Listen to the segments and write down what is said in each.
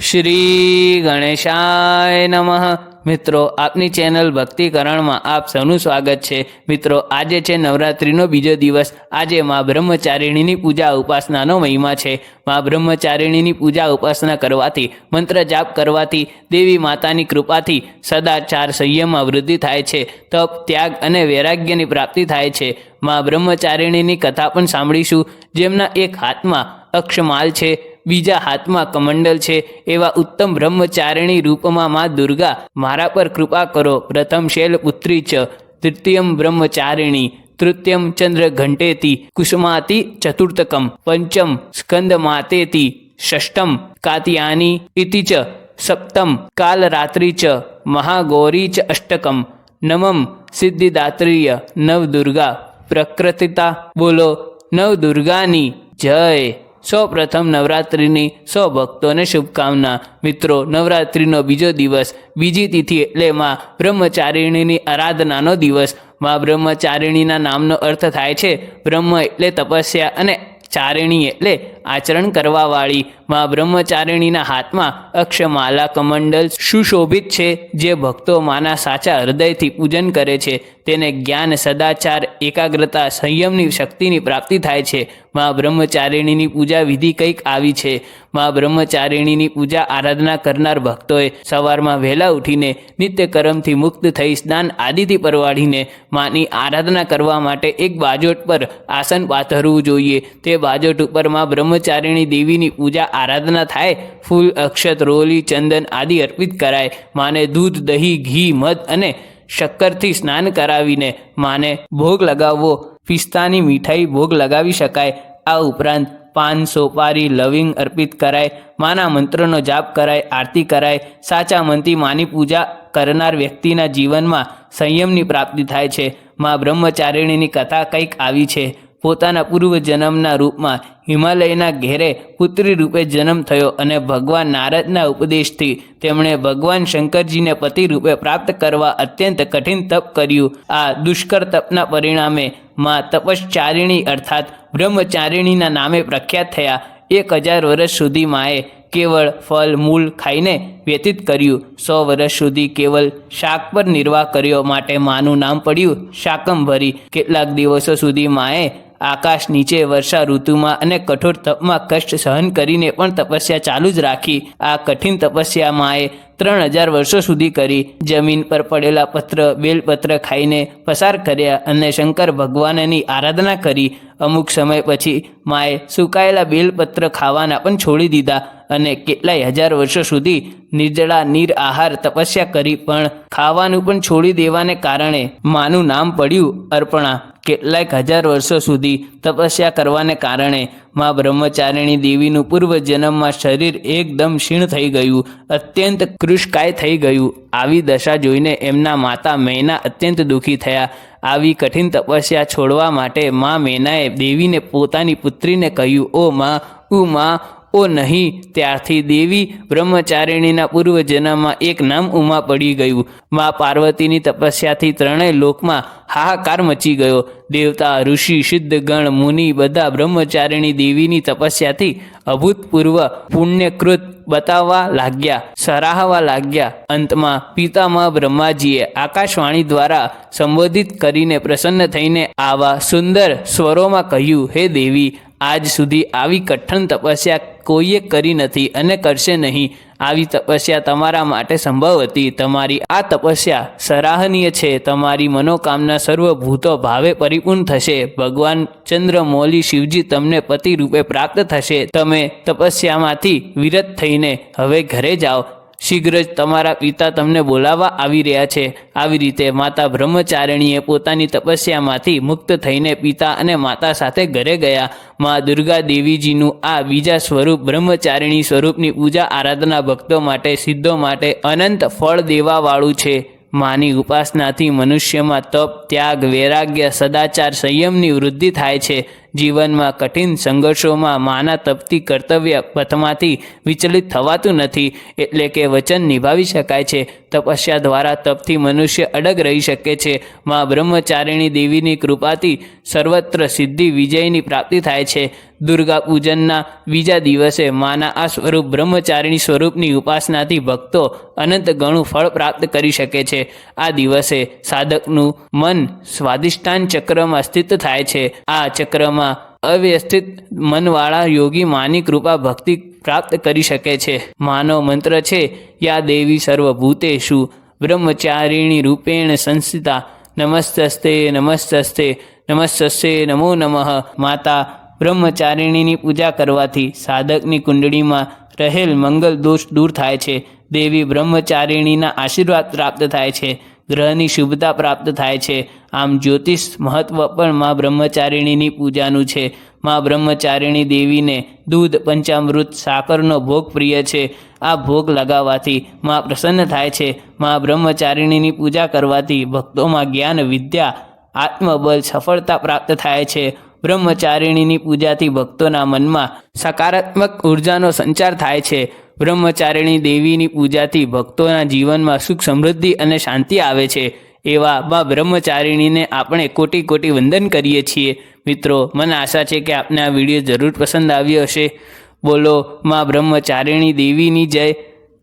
શ્રી ગણેશાય નમઃ. મિત્રો, આપની ચેનલ ભક્તિકરણમાં આપ સૌનું સ્વાગત છે. મિત્રો, આજે છે નવરાત્રિનો બીજો દિવસ. આજે મા બ્રહ્મચારિણીની પૂજા ઉપાસનાનો મહિમા છે. મા બ્રહ્મચારિણીની પૂજા ઉપાસના કરવાથી, મંત્ર જાપ કરવાથી, દેવી માતાની કૃપાથી સદાચાર સંયમમાં વૃદ્ધિ થાય છે. તપ, ત્યાગ અને વૈરાગ્યની પ્રાપ્તિ થાય છે. મા બ્રહ્મચારિણીની કથા પણ સાંભળીશું. જેમના એક હાથમાં અક્ષમાલ છે બીજા હાથમાં કમંડલ છે. એવા ઉત્તમ બ્રહ્મચારિણી રૂપમાં મા દુર્ગા, મારા પર કૃપા કરો. પ્રથમ શૈલપુત્રી ચ, તૃતીયમ બ્રહ્મચારિણી, તૃતીયમ ચંદ્ર ઘંટેતી કુસુમાતી ચતુર્થકમ, પંચમ સ્કંદમાતેતી, ષષ્ઠમ કાતિયાની ઇતિ ચ, સપ્તમ કાલરાત્રિ ચ, મહાગૌરી ચ અષ્ટકમ, નમમ સિદ્ધિદાત્રીય, નવદુર્ગા પ્રકૃતિતા બોલો, નવદુર્ગાની જય. સૌ પ્રથમ નવરાત્રિની સૌ ભક્તોને શુભકામના. મિત્રો, નવરાત્રિનો બીજો દિવસ, બીજી તિથિ એટલે માં બ્રહ્મચારિણીની આરાધનાનો દિવસ. માં બ્રહ્મચારિણીના નામનો અર્થ થાય છે બ્રહ્મ એટલે તપસ્યા અને ચારિણી એટલે આચરણ કરવાવાળી માં બ્રહ્મચારિણીના હાથમાં અક્ષમાલા કમંડલ સુશોભિત છે, જે ભક્તો માના સાચા હૃદયથી પૂજન કરે છે. તેને જ્ઞાન, સદાચાર, એકાગ્રતા, સંયમની શક્તિની પ્રાપ્તિ થાય છે. મા બ્રહ્મચારિણીની પૂજા વિધિ કંઈક આવી છે. મા બ્રહ્મચારિણીની પૂજા આરાધના કરનાર ભક્તોએ સવારમાં વહેલા ઉઠીને નિત્ય કર્મથી મુક્ત થઈ સ્નાન આદિથી પરવાળીને માની આરાધના કરવા માટે એક બાજોટ પર આસન પાથરવું જોઈએ. તે બાજોટ ઉપરમાં બ્રહ્મચારિણી દેવીની પૂજા, આરાધના થાય, ફૂલ, અક્ષત, રોલી, ચંદન આદિ અર્પિત કરાય. માને દૂધ, દહીં, ઘી, મધ અને શક્કરથી સ્નાન કરાવીને માને ભોગ લગાવવો. પિસ્તાની મીઠાઈ ભોગ લગાવી શકાય. આ ઉપરાંત પાન, સોપારી, લવિંગ અર્પિત કરાય. માના મંત્રનો જાપ કરાય, આરતી કરાય. સાચા મનથી માની પૂજા કરનાર વ્યક્તિના જીવનમાં સંયમની પ્રાપ્તિ થાય છે. માં બ્રહ્મચારિણીની કથા કંઈક આવી છે. પોતાના પૂર્વ જન્મના રૂપમાં હિમાલયના ઘેરે પુત્રી રૂપે જન્મ થયો અને ભગવાન નારદના ઉપદેશથી તેમણે ભગવાન શંકરજીને પતિ રૂપે પ્રાપ્ત કરવા અત્યંત કઠિન તપ કર્યું. આ દુષ્કર તપના પરિણામે માં તપશ્ચારિણી અર્થાત બ્રહ્મચારિણીના નામે પ્રખ્યાત થયા. એક હજાર વર્ષ સુધી માએ કેવળ ફળ મૂળ ખાઈને વ્યતીત કર્યું. સો વર્ષ સુધી કેવલ શાક પર નિર્વાહ કર્યો માટે માનું નામ પડ્યું. શાકંભરી. કેટલાક દિવસો સુધી માએ આકાશ નીચે વર્ષા ઋતુમાં અને કઠોર તપમાં કષ્ટ સહન કરીને પણ તપસ્યા ચાલુ જ રાખી. આ કઠિન તપસ્યા માએ ત્રણ હજાર વર્ષો સુધી કરી. જમીન પર પડેલા પત્ર, બેલપત્ર ખાઈને પસાર કર્યા અને શંકર ભગવાનની આરાધના કરી. અમુક સમય પછી માએ સુકાયેલા બેલપત્ર ખાવાના પણ છોડી દીધા. અને કેટલાય હજાર વર્ષો સુધી નિર્જળા નીર આહાર તપસ્યા કરી પણ ખાવાનું પણ છોડી દેવાને કારણે માનું નામ પડ્યું અર્પણા. કેટલાક હજાર વર્ષો સુધી તપસ્યા કરવાને કારણે મા બ્રહ્મચારિણી દેવીનું પૂર્વ જન્મમાં શરીર એકદમ ક્ષીણ થઈ ગયું, અત્યંત કૃષકાય થઈ ગયું. આવી દશા જોઈને એમના માતા મૈના અત્યંત દુઃખી થયા. આવી કઠિન તપસ્યા છોડવા માટે મા મેનાએ દેવીને પોતાની પુત્રીને કહ્યું, ઓ માં, ઉ માં ઓ નહીં, ત્યારથી દેવી બ્રહ્મચારિણીના પૂર્વજન્મમાં એક નામ ઉમા પડી ગયું. મા પાર્વતીની તપસ્યાથી ત્રણેય લોકમાં હાહાકાર મચી ગયો. દેવતા, ઋષિ સિદ્ધગણ મુનિ બધા બ્રહ્મચારિણી દેવીની તપસ્યાથી અભૂતપૂર્વ પુણ્યકૃત બતાવવા લાગ્યા, સરાહવા લાગ્યા. અંતમાં પિતામહ બ્રહ્માજીએ આકાશવાણી દ્વારા સંબોધિત કરીને પ્રસન્ન થઈને આવા સુંદર સ્વરોમાં કહ્યું, હે દેવી, આજ સુધી આવી કઠણ તપસ્યા કોઈએ કરી નથી અને કરશે નહીં. આવી તપસ્યા તમારા માટે સંભવ હતી. તમારી આ તપસ્યા સરાહનીય છે. તમારી મનોકામના સર્વભૂતો ભાવે પરિપૂર્ણ થશે. ભગવાન ચંદ્રમૌલી શિવજી તમને પતિ રૂપે પ્રાપ્ત થશે. તમે તપસ્યામાંથી વિરત થઈને હવે ઘરે જાઓ. શીઘ્ર જ તમારા પિતા તમને બોલાવવા આવી રહ્યા છે. આવી રીતે માતા બ્રહ્મચારિણીએ પોતાની તપસ્યામાંથી મુક્ત થઈને પિતા અને માતા સાથે ઘરે ગયા. મા દુર્ગા દેવીજીનું આ બીજા સ્વરૂપ બ્રહ્મચારિણી સ્વરૂપની પૂજા આરાધના ભક્તો માટે, સિદ્ધો માટે અનંત ફળ દેવાવાળું છે. માની ઉપાસનાથી મનુષ્યમાં તપ, ત્યાગ, વૈરાગ્ય, સદાચાર, સંયમની વૃદ્ધિ થાય છે. જીવનમાં કઠિન સંઘર્ષોમાં માના તપતી કર્તવ્ય પથમાંથી વિચલિત થવાતું નથી, એટલે કે વચન નિભાવી શકાય છે. તપસ્યા દ્વારા તપથી મનુષ્ય અડગ રહી શકે છે. મા બ્રહ્મચારિણી દેવીની કૃપાથી સર્વત્ર સિદ્ધિ વિજયની પ્રાપ્તિ થાય છે. દુર્ગા પૂજનના બીજા દિવસે માના આ સ્વરૂપ બ્રહ્મચારિણી સ્વરૂપની ઉપાસનાથી ભક્તો અનંત ગણું ફળ પ્રાપ્ત કરી શકે છે. આ દિવસે સાધકનું મન સ્વાદિષ્ઠાન ચક્રમાં સ્થિત થાય છે. આ ચક્રમાં અવ્યવસ્થિત મનવાળા યોગી માની કૃપા ભક્તિ પ્રાપ્ત કરી શકે છે. માનવ મંત્ર છે, યા દેવી સર્વભૂતેશુ, બ્રહ્મચારિણી રૂપેણ સંસ્થિતા, નમસ્તસ્તે નમસ્તસ્તે નમસ્તસ્તે નમો નમઃ. માતા બ્રહ્મચારિણીની પૂજા કરવાથી સાધકની કુંડળીમાં રહેલ મંગલ દોષ દૂર થાય છે. દેવી બ્રહ્મચારિણીના આશીર્વાદ પ્રાપ્ત થાય છે. ગ્રહની શુભતા પ્રાપ્ત થાય છે. આમ જ્યોતિષ મહત્વ પણ મા બ્રહ્મચારિણીની પૂજાનું છે. મા બ્રહ્મચારિણી દેવીને દૂધ, પંચામૃત, સાકરનો ભોગ પ્રિય છે. આ ભોગ લગાવવાથી મા પ્રસન્ન થાય છે. મા બ્રહ્મચારિણીની પૂજા કરવાથી ભક્તોમાં જ્ઞાન, વિદ્યા આત્મબલ સફળતા પ્રાપ્ત થાય છે. બ્રહ્મચારિણીની પૂજાથી ભક્તોના મનમાં સકારાત્મક ઉર્જાનો સંચાર થાય છે. બ્રહ્મચારિણી દેવીની પૂજાથી ભક્તોના જીવનમાં સુખ, સમૃદ્ધિ અને શાંતિ આવે છે. એવા બા બ્રહ્મચારિણીને આપણે કોટી કોટી વંદન કરીએ છીએ. મિત્રો, મને આશા છે કે આપને આ વીડિયો જરૂર પસંદ આવ્યો હશે. બોલો, મા બ્રહ્મચારિણી દેવીની જય.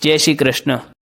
જય શ્રી કૃષ્ણ.